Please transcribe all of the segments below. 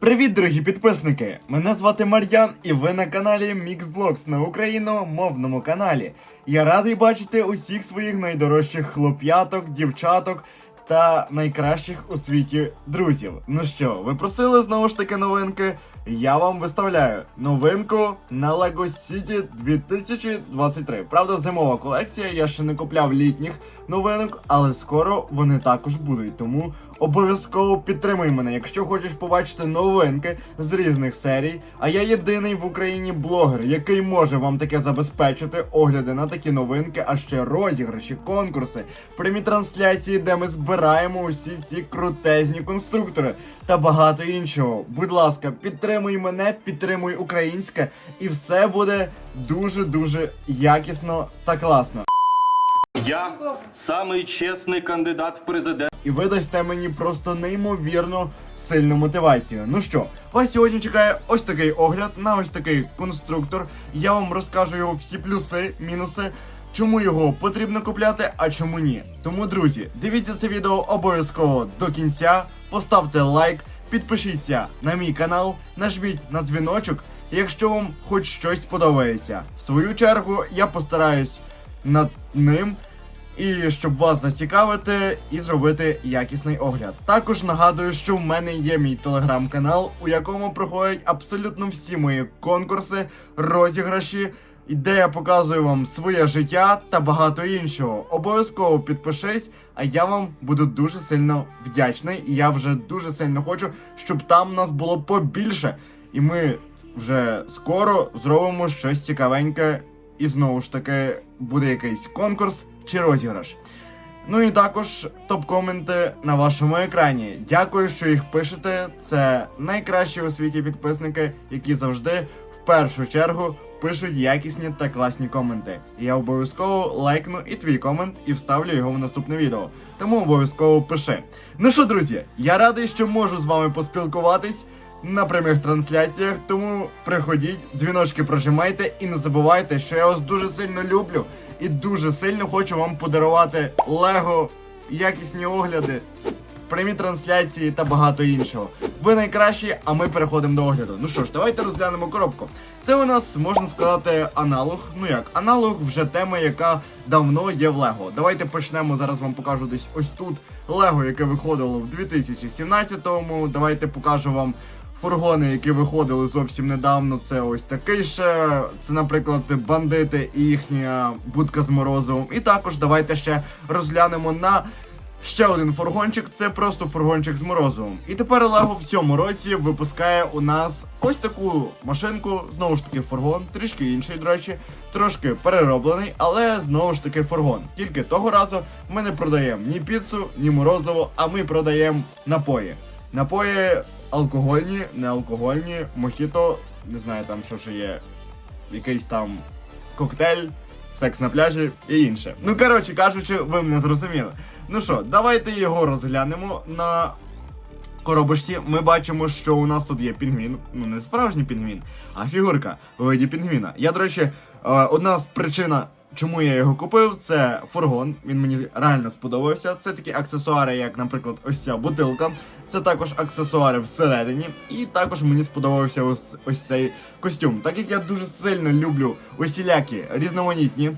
Привіт, дорогі підписники! Мене звати Мар'ян, і ви на каналі MixBlogs на україномовному каналі. Я радий бачити усіх своїх найдорожчих хлоп'яток, дівчаток та найкращих у світі друзів. Ну що, ви просили знову ж таки новинки? Я вам виставляю новинку на LEGO City 2023. Правда, зимова колекція, я ще не купляв літніх новинок, але скоро вони також будуть. Тому обов'язково підтримуй мене, якщо хочеш побачити новинки з різних серій. А я єдиний в Україні блогер, який може вам таке забезпечити огляди на такі новинки, а ще розіграші, конкурси, прямі трансляції, де ми збираємо усі ці крутезні конструктори та багато іншого. Будь ласка, підтримуй мене, підтримуй українське, і все буде дуже дуже якісно та класно. Я самий чесний кандидат в президенти. і ви дасте мені просто неймовірно сильну мотивацію. Ну що, вас сьогодні чекає ось такий огляд на ось такий конструктор. Я вам розкажу його всі плюси, мінуси. Чому його потрібно купляти, а чому ні? Тому, друзі, дивіться це відео обов'язково до кінця, поставте лайк, підпишіться на мій канал, нажміть на дзвіночок, якщо вам хоч щось сподобається. В свою чергу я постараюсь над ним і щоб вас зацікавити і зробити якісний огляд. Також нагадую, що в мене є мій телеграм-канал, у якому проходять абсолютно всі мої конкурси, розіграші, де я показую вам своє життя та багато іншого. Обов'язково підпишись, а я вам буду дуже сильно вдячний. І я вже дуже сильно хочу, щоб там нас було побільше. І ми вже скоро зробимо щось цікавеньке і знову ж таки буде якийсь конкурс чи розіграш. Ну і також топ-коменти на вашому екрані. Дякую, що їх пишете. Це найкращі у світі підписники, які завжди в першу чергу пишуть якісні та класні коменти. Я обов'язково лайкну і твій комент і вставлю його в наступне відео. Тому обов'язково пиши. Ну що, друзі, я радий, що можу з вами поспілкуватись на прямих трансляціях. Тому приходіть, дзвіночки прожимайте і не забувайте, що я вас дуже сильно люблю і дуже сильно хочу вам подарувати Лего, якісні огляди, прямі трансляції та багато іншого. Ви найкращі, а ми переходимо до огляду. Ну що ж, давайте розглянемо коробку. Це у нас можна сказати аналог. Ну як, аналог вже тема, яка давно є в Лего. Давайте почнемо. Зараз вам покажу десь ось тут Лего, яке виходило в 2017-му. Давайте покажу вам. Фургони, які виходили зовсім недавно, це ось такий ще. Це, наприклад, бандити і їхня будка з морозивом. І також давайте ще розглянемо на ще один фургончик. Це просто фургончик з морозивом. І тепер Лего в цьому році випускає у нас ось таку машинку. Знову ж таки, фургон, трішки інший, до речі, трошки перероблений, але знову ж таки фургон. Тільки того разу ми не продаємо ні піцу, ні морозиво, а ми продаємо напої. Напої алкогольні, не алкогольні, мохіто, не знаю там що ще є, якийсь там коктейль, секс на пляжі і інше. Ну, коротше кажучи, ви мене зрозуміли. Ну що, давайте його розглянемо на коробочці. Ми бачимо, що у нас тут є пінгвін. Ну, не справжній пінгвін, а фігурка у виді пінгвіна. Я, до речі, е, одна з причина. Чому я його купив? Це фургон. Він мені реально сподобався. Це такі аксесуари, як, наприклад, ось ця бутилка. Це також аксесуари всередині. І також мені сподобався ось, ось цей костюм. Так як я дуже сильно люблю усілякі різноманітні.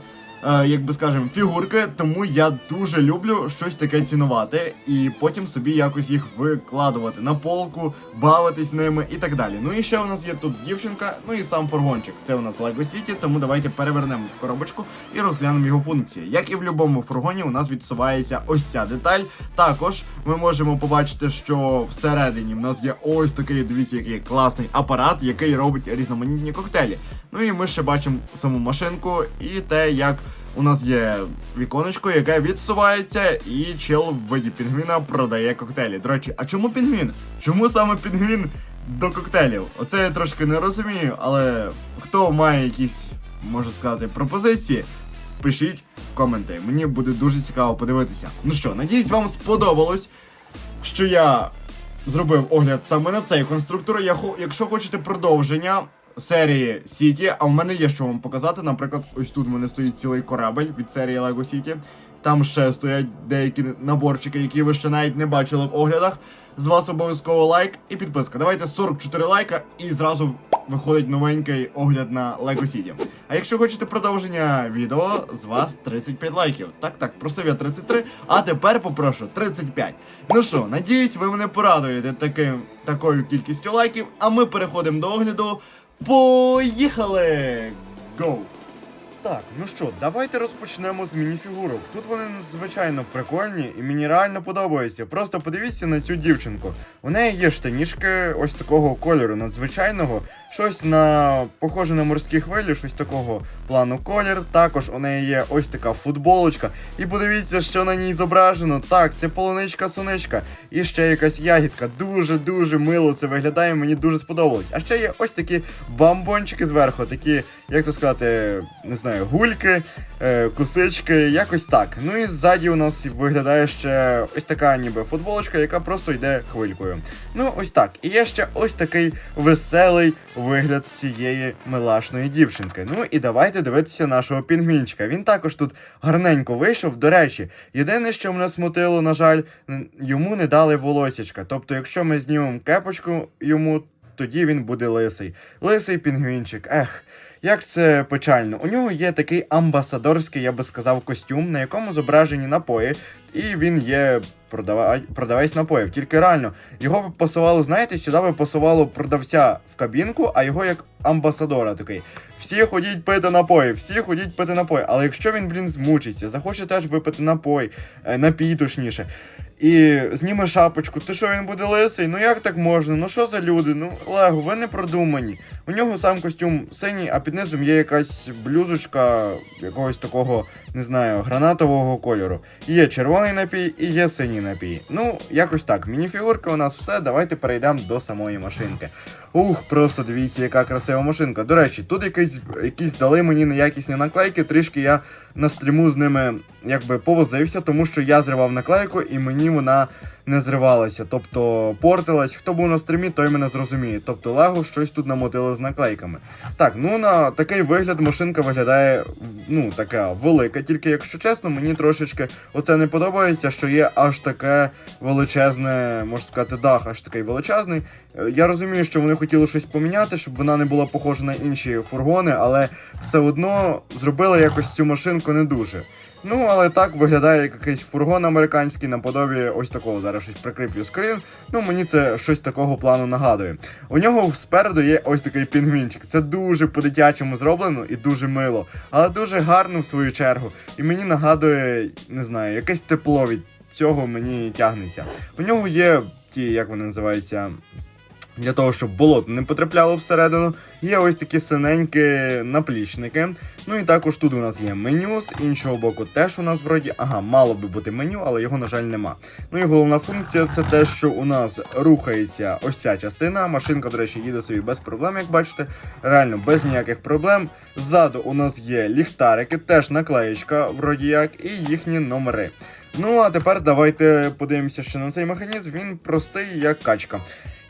Е, як би скажемо, фігурки, тому я дуже люблю щось таке цінувати і потім собі якось їх викладувати на полку, бавитись ними і так далі. Ну і ще у нас є тут дівчинка, ну і сам фургончик. Це у нас Lego City, тому давайте перевернемо коробочку і розглянемо його функції. Як і в будь-якому фургоні, у нас відсувається ось ця деталь. Також ми можемо побачити, що всередині в нас є ось такий, дивіться, який класний апарат, який робить різноманітні коктейлі. Ну і ми ще бачимо саму машинку і те, як у нас є віконечко, яке відсувається, і чел в виді пінгвіна продає коктейлі. До речі, а чому пінгвін? Чому саме пінгвін до коктейлів? Оце я трошки не розумію, але хто має якісь, можу сказати, пропозиції, пишіть в коменти. Мені буде дуже цікаво подивитися. Ну що, надіюсь, вам сподобалось, що я зробив огляд саме на цей конструктор. Якщо хочете продовження серії Сіті, а в мене є що вам показати. Наприклад, ось тут в мене стоїть цілий корабель від серії Lego City. Там ще стоять деякі наборчики, які ви ще навіть не бачили в оглядах. З вас обов'язково лайк і підписка. Давайте 44 лайка і зразу виходить новенький огляд на Lego City. А якщо хочете продовження відео, з вас 35 лайків. Так, так, просив я 33, а тепер попрошу 35. Ну що, надіюсь, ви мене порадуєте таким, такою кількістю лайків, а ми переходимо до огляду. Поїхали! Go! Так, ну що, давайте розпочнемо з мініфігурок. Тут вони звичайно прикольні і мені реально подобаються. Просто подивіться на цю дівчинку. У неї є штанішки ось такого кольору надзвичайного, щось на похоже на морські хвилі, щось такого плану колір. Також у неї є ось така футболочка. І подивіться, що на ній зображено. Так, це полуничка соничка. І ще якась ягідка. Дуже-дуже мило це виглядає, мені дуже сподобалось. А ще є ось такі бамбончики зверху, такі, як то сказати, не знаю, гульки, е, косички, якось так. Ну і ззаді у нас виглядає ще ось така ніби футболочка, яка просто йде хвилькою. Ну, ось так. І є ще ось такий веселий вигляд цієї милашної дівчинки. Ну і давайте дивитися нашого пінгвінчика. Він також тут гарненько вийшов. До речі, єдине, що мене смутило, на жаль, йому не дали волосічка. Тобто, якщо ми знімемо кепочку йому, тоді він буде лисий. Лисий пінгвінчик. Ех. Як це печально. У нього є такий амбасадорський, я би сказав, костюм, на якому зображені напої, і він є продава... продавець напоїв. Тільки реально, його б пасувало, знаєте, сюди би пасувало продавця в кабінку, а його як амбасадора такий. Всі ходіть пити напої, всі ходіть пити напої. Але якщо він, блін, змучиться, захоче теж випити напой, е, напій точніше. І зніме шапочку, то що він буде лисий? Ну як так можна? Ну що за люди? Ну, Лего, ви не продумані. У нього сам костюм синій, а під низом є якась блюзочка якогось такого, не знаю, гранатового кольору. Є червоний напій, і є синій напій. Ну, якось так. Мініфігурка у нас все. Давайте перейдемо до самої машинки. Ух, просто дивіться, яка красива машинка. До речі, тут якісь, якісь дали мені неякісні наклейки, трішки я на стріму з ними якби повозився, тому що я зривав наклейку і мені вона не зривалася. Тобто портилась. Хто був на стрімі, той мене зрозуміє. Тобто Лего щось тут намотили з наклейками. Так, ну на такий вигляд машинка виглядає ну така велика. Тільки якщо чесно, мені трошечки оце не подобається, що є аж таке величезне, можна сказати, дах, аж такий величезний. Я розумію, що вони хотіли щось поміняти, щоб вона не була похожа на інші фургони, але все одно зробили якось цю машинку не дуже. Ну, але так виглядає як якийсь фургон американський наподобі ось такого. Зараз щось прикріплю скрин. Ну, мені це щось такого плану нагадує. У нього спереду є ось такий пінгвінчик. Це дуже по-дитячому зроблено і дуже мило, але дуже гарно в свою чергу. І мені нагадує, не знаю, якесь тепло від цього мені тягнеться. У нього є ті, як вони називаються. Для того, щоб болото не потрапляло всередину, є ось такі синенькі наплічники. Ну і також тут у нас є меню, з іншого боку теж у нас вроді, ага, мало би бути меню, але його, на жаль, нема. Ну і головна функція це те, що у нас рухається ось ця частина. Машинка, до речі, їде собі без проблем, як бачите. Реально без ніяких проблем. Ззаду у нас є ліхтарики, теж наклеєчка, вроді як, і їхні номери. Ну а тепер давайте подивимося ще на цей механізм. Він простий, як качка.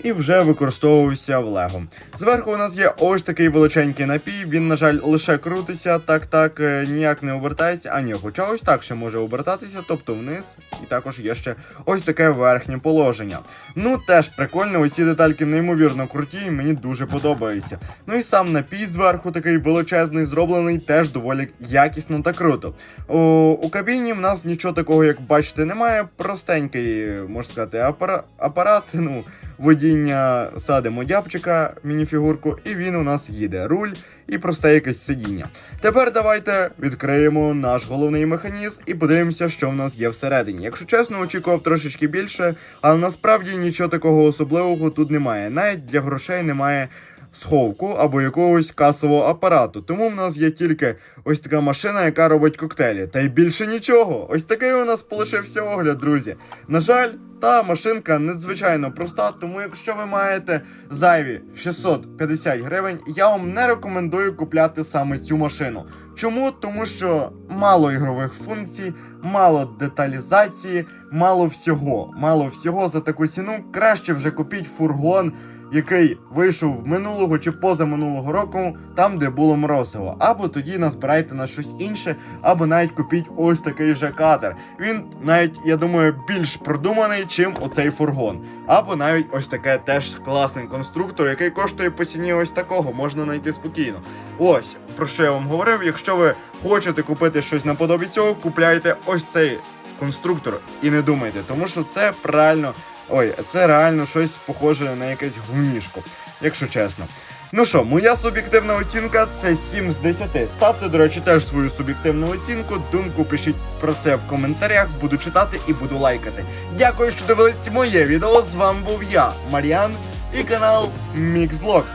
І вже використовувався в Лего. Зверху у нас є ось такий величенький напій. Він, на жаль, лише крутиться, так так е, ніяк не обертається. А ні, хоча ось так ще може обертатися, тобто вниз. І також є ще ось таке верхнє положення. Ну теж прикольно, оці детальки неймовірно круті, і мені дуже подобається. Ну і сам напій зверху такий величезний, зроблений, теж доволі якісно та круто. У, у кабіні в нас нічого такого, як бачите, немає. Простенький, можна сказати, апара- апарат. Ну, водіння садимо дябчика, мініфігурку, і він у нас їде. Руль і просте якесь сидіння. Тепер давайте відкриємо наш головний механізм і подивимося, що в нас є всередині. Якщо чесно, очікував трошечки більше, але насправді нічого такого особливого тут немає. Навіть для грошей немає. Сховку або якогось касового апарату. Тому в нас є тільки ось така машина, яка робить коктейлі. Та й більше нічого. Ось такий у нас полишився огляд, друзі. На жаль, та машинка надзвичайно проста, тому якщо ви маєте зайві 650 гривень, я вам не рекомендую купляти саме цю машину. Чому? Тому що мало ігрових функцій, мало деталізації, мало всього. Мало всього за таку ціну. Краще вже купіть фургон який вийшов минулого чи позаминулого року, там, де було морозиво. Або тоді назбирайте на щось інше, або навіть купіть ось такий же катер. Він навіть, я думаю, більш продуманий, чим оцей фургон. Або навіть ось таке теж класний конструктор, який коштує по ціні ось такого, можна знайти спокійно. Ось про що я вам говорив. Якщо ви хочете купити щось наподобі цього, купляйте ось цей конструктор і не думайте, тому що це правильно. Ой, це реально щось похоже на якесь гумнішко, якщо чесно. Ну що, моя суб'єктивна оцінка це 7 з 10. Ставте, до речі, теж свою суб'єктивну оцінку. Думку пишіть про це в коментарях, буду читати і буду лайкати. Дякую, що дивились моє відео. З вами був я, Мар'ян, і канал MixBlogs.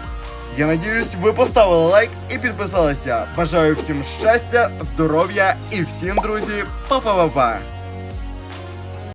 Я надіюсь, ви поставили лайк і підписалися. Бажаю всім щастя, здоров'я і всім, друзі, па-па-па-па!